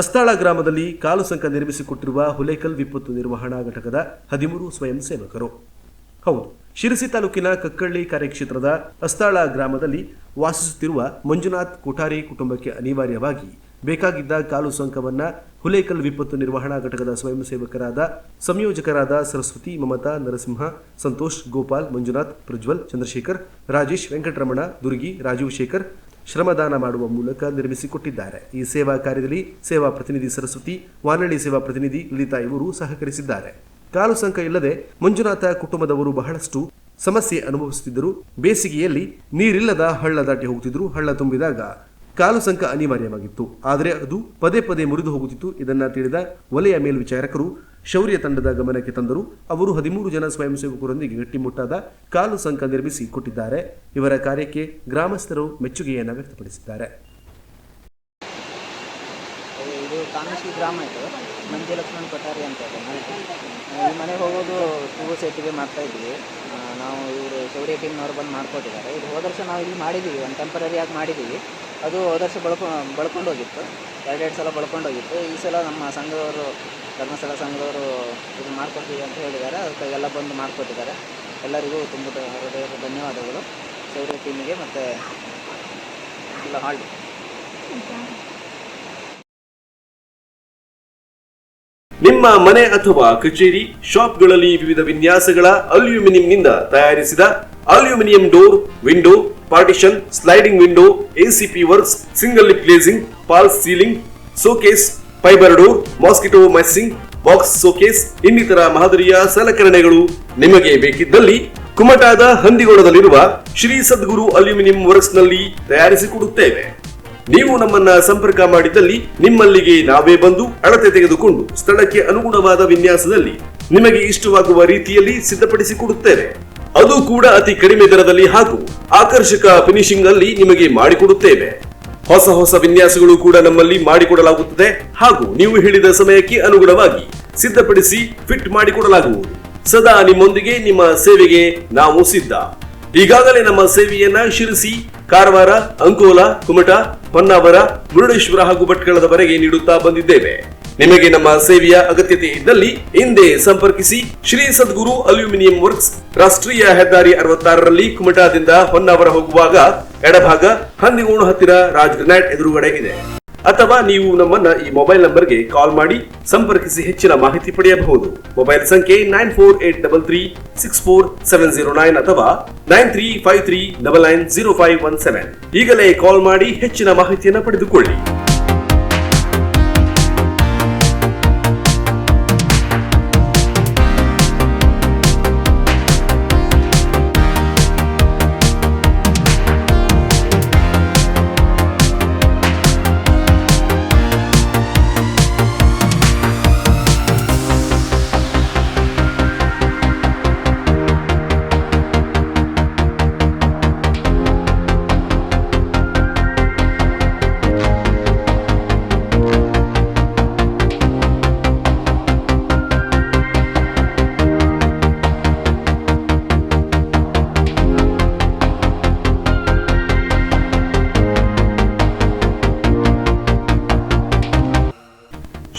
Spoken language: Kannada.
ಅಸ್ತಾಳ ಗ್ರಾಮದಲ್ಲಿ ಕಾಲು ಸಂಕ ನಿರ್ಮಿಸಿಕೊಟ್ಟಿರುವ ಹುಲೇಕಲ್ ವಿಪತ್ತು ನಿರ್ವಹಣಾ ಘಟಕದ ಹದಿಮೂರು ಸ್ವಯಂ ಸೇವಕರು. ಹೌದು, ಶಿರಸಿ ತಾಲೂಕಿನ ಕಕ್ಕಳ್ಳಿ ಕಾರ್ಯಕ್ಷೇತ್ರದ ಅಸ್ತಾಳ ಗ್ರಾಮದಲ್ಲಿ ವಾಸಿಸುತ್ತಿರುವ ಮಂಜುನಾಥ್ ಕೊಠಾರಿ ಕುಟುಂಬಕ್ಕೆ ಅನಿವಾರ್ಯವಾಗಿ ಬೇಕಾಗಿದ್ದ ಕಾಲು ಸಂಕವನ್ನ ಹುಲೇಕಲ್ ವಿಪತ್ತು ನಿರ್ವಹಣಾ ಘಟಕದ ಸ್ವಯಂ ಸೇವಕರಾದ ಸಂಯೋಜಕರಾದ ಸರಸ್ವತಿ, ಮಮತಾ, ನರಸಿಂಹ, ಸಂತೋಷ್, ಗೋಪಾಲ್, ಮಂಜುನಾಥ್, ಪ್ರಜ್ವಲ್, ಚಂದ್ರಶೇಖರ್, ರಾಜೇಶ್, ವೆಂಕಟರಮಣ, ದುರ್ಗಿ, ರಾಜೀವ್ ಶೇಖರ್ ಶ್ರಮದಾನ ಮಾಡುವ ಮೂಲಕ ನಿರ್ಮಿಸಿಕೊಟ್ಟಿದ್ದಾರೆ. ಈ ಸೇವಾ ಕಾರ್ಯದಲ್ಲಿ ಸೇವಾ ಪ್ರತಿನಿಧಿ ಸರಸ್ವತಿ, ವಾನಳ್ಳಿ ಸೇವಾ ಪ್ರತಿನಿಧಿ ಲಲಿತಾ ಇವರು ಸಹಕರಿಸಿದ್ದಾರೆ. ಕಾಲು ಸಂಕ ಇಲ್ಲದೆ ಮಂಜುನಾಥ ಕುಟುಂಬದವರು ಬಹಳಷ್ಟು ಸಮಸ್ಯೆ ಅನುಭವಿಸುತ್ತಿದ್ದರು. ಬೇಸಿಗೆಯಲ್ಲಿ ನೀರಿಲ್ಲದ ಹಳ್ಳ ದಾಟಿ ಹೋಗುತ್ತಿದ್ದರು. ಹಳ್ಳ ತುಂಬಿದಾಗ ಕಾಲು ಸಂಕ ಅನಿವಾರ್ಯವಾಗಿತ್ತು. ಆದರೆ ಅದು ಪದೇ ಪದೇ ಮುರಿದು ಹೋಗುತ್ತಿತ್ತು. ಇದನ್ನ ತಿಳಿದ ವಲಯ ಮೇಲ್ವಿಚಾರಕರು ಶೌರ್ಯ ತಂಡದ ಗಮನಕ್ಕೆ ತಂದರು. ಅವರು ಹದಿಮೂರು ಜನ ಸ್ವಯಂ ಸೇವಕರೊಂದಿಗೆ ಗಟ್ಟಿಮುಟ್ಟಾದ ಕಾಲು ಸಂಕ ನಿರ್ಮಿಸಿ ಕೊಟ್ಟಿದ್ದಾರೆ. ಇವರ ಕಾರ್ಯಕ್ಕೆ ಗ್ರಾಮಸ್ಥರು ಮೆಚ್ಚುಗೆಯನ್ನು ವ್ಯಕ್ತಪಡಿಸಿದ್ದಾರೆ. ಇದು ಗ್ರಾಮ ಇದು. ಮಂಜು ಲಕ್ಷ್ಮಣ್ ಕೊಠಾರಿ ಅಂತ ಈ ಮನೆಗೆ ಹೋಗೋದು ಟೂ ಸೇತುವೆ ಮಾಡ್ತಾ ಇದ್ವಿ. ನಾವು ಇವರು ಶೌರ್ಯ ಟೀಮ್ನವ್ರು ಬಂದು ಮಾಡ್ಕೊಟ್ಟಿದ್ದಾರೆ. ಇದು ಹೋದ ವರ್ಷ ನಾವು ಇಲ್ಲಿ ಮಾಡಿದ್ದೀವಿ. ಒಂದು ಟೆಂಪರರಿ ಆಗಿ ಮಾಡಿದ್ದೀವಿ. ಅದು ಹೋದ ವರ್ಷ ಬಳ್ಕೊ ಬಳ್ಕೊಂಡು ಹೋಗಿತ್ತು ಎರಡೆರಡು ಸಲ ಬಳ್ಕೊಂಡು ಹೋಗಿತ್ತು ಈ ಸಲ ನಮ್ಮ ಸಂಘದವರು, ಧರ್ಮಸ್ಥಳ ಸಂಘದವರು ಇದು ಮಾಡ್ಕೊಡ್ತೀವಿ ಅಂತ ಹೇಳಿದ್ದಾರೆ. ಅದಕ್ಕೆ ಎಲ್ಲ ಬಂದು ಮಾಡಿಕೊಟ್ಟಿದ್ದಾರೆ. ಎಲ್ಲರಿಗೂ ತುಂಬ ಹೃದಯದ ಧನ್ಯವಾದಗಳು. ಸೌರ್ಯ ಟೀಮಿಗೆ ಮತ್ತು ಎಲ್ಲ ಹಾಲ್ಟ್ ನಿಮ್ಮ ಮನೆ ಅಥವಾ ಕಚೇರಿ, ಶಾಪ್ಗಳಲ್ಲಿ ವಿವಿಧ ವಿನ್ಯಾಸಗಳ ಅಲ್ಯೂಮಿನಿಯಂನಿಂದ ತಯಾರಿಸಿದ aluminium door, window partition sliding window ACP works single lip glazing false ceiling showcase fibre door mosquito meshing box showcase ಇನ್ನಿತರ ಮಾದರಿಯ ಸಲಕರಣೆಗಳು ನಿಮಗೆ ಬೇಕಿದ್ದಲ್ಲಿ ಕುಮಟಾದ ಹಂದಿಗೋಳದಲ್ಲಿರುವ ಶ್ರೀ ಸದ್ಗುರು ಅಲ್ಯೂಮಿನಿಯಂ ವರ್ಕ್ಸ್ನಲ್ಲಿ ತಯಾರಿಸಿಕೊಡುತ್ತೇವೆ. ನೀವು ನಮ್ಮನ್ನ ಸಂಪರ್ಕ ಮಾಡಿದಲ್ಲಿ ನಿಮ್ಮಲ್ಲಿಗೆ ನಾವೇ ಬಂದು ಅಳತೆ ತೆಗೆದುಕೊಂಡು ಸ್ಥಳಕ್ಕೆ ಅನುಗುಣವಾದ ವಿನ್ಯಾಸದಲ್ಲಿ ನಿಮಗೆ ಇಷ್ಟವಾಗುವ ರೀತಿಯಲ್ಲಿ ಸಿದ್ಧಪಡಿಸಿಕೊಡುತ್ತೇವೆ. ಅದು ಕೂಡ ಅತಿ ಕಡಿಮೆ ದರದಲ್ಲಿ ಹಾಗೂ ಆಕರ್ಷಕ ಫಿನಿಶಿಂಗ್ ಅಲ್ಲಿ ನಿಮಗೆ ಮಾಡಿಕೊಡುತ್ತೇವೆ. ಹೊಸ ಹೊಸ ವಿನ್ಯಾಸಗಳು ಕೂಡ ನಮ್ಮಲ್ಲಿ ಮಾಡಿಕೊಡಲಾಗುತ್ತದೆ ಹಾಗೂ ನೀವು ಹೇಳಿದ ಸಮಯಕ್ಕೆ ಅನುಗುಣವಾಗಿ ಸಿದ್ಧಪಡಿಸಿ ಫಿಟ್ ಮಾಡಿಕೊಡಲಾಗುವುದು. ಸದಾ ನಿಮ್ಮೊಂದಿಗೆ ನಿಮ್ಮ ಸೇವೆಗೆ ನಾವು ಸಿದ್ಧ. ಈಗಾಗಲೇ ನಮ್ಮ ಸೇವೆಯನ್ನ ಶಿರಸಿ ಕಾರವಾರ, ಅಂಕೋಲಾ, ಕುಮಟಾ, ಹೊನ್ನಾವರ, ಮುರುಡೇಶ್ವರ ಹಾಗೂ ಭಟ್ಕಳದವರೆಗೆ ನೀಡುತ್ತಾ ಬಂದಿದ್ದೇವೆ. ನಿಮಗೆ ನಮ್ಮ ಸೇವೆಯ ಅಗತ್ಯತೆ ಇದ್ದಲ್ಲಿ ಹಿಂದೆ ಸಂಪರ್ಕಿಸಿ ಶ್ರೀ ಸದ್ಗುರು ಅಲ್ಯೂಮಿನಿಯಂ ವರ್ಕ್ಸ್ ರಾಷ್ಟ್ರೀಯ ಹೆದ್ದಾರಿ ಅರವತ್ತಾರರಲ್ಲಿ ಕುಮಟಾದಿಂದ ಹೊನ್ನಾವರ ಹೋಗುವಾಗ ಎಡಭಾಗ ಹಂದಿಗೋಣ ಹತ್ತಿರ ರಾಜ್ ಗ್ರನೈಟ್ ಎದುರುಗಡೆ ಇದೆ. ಅಥವಾ ನೀವು ನಮ್ಮನ್ನ ಈ ಮೊಬೈಲ್ ನಂಬರ್ಗೆ ಕಾಲ್ ಮಾಡಿ ಸಂಪರ್ಕಿಸಿ ಹೆಚ್ಚಿನ ಮಾಹಿತಿ ಪಡೆಯಬಹುದು. ಮೊಬೈಲ್ ಸಂಖ್ಯೆ nine four eight double three six four seven zero nine ಅಥವಾ nine three five three double nine zero five one seven. ಈಗಲೇ ಕಾಲ್ ಮಾಡಿ ಹೆಚ್ಚಿನ ಮಾಹಿತಿಯನ್ನು ಪಡೆದುಕೊಳ್ಳಿ.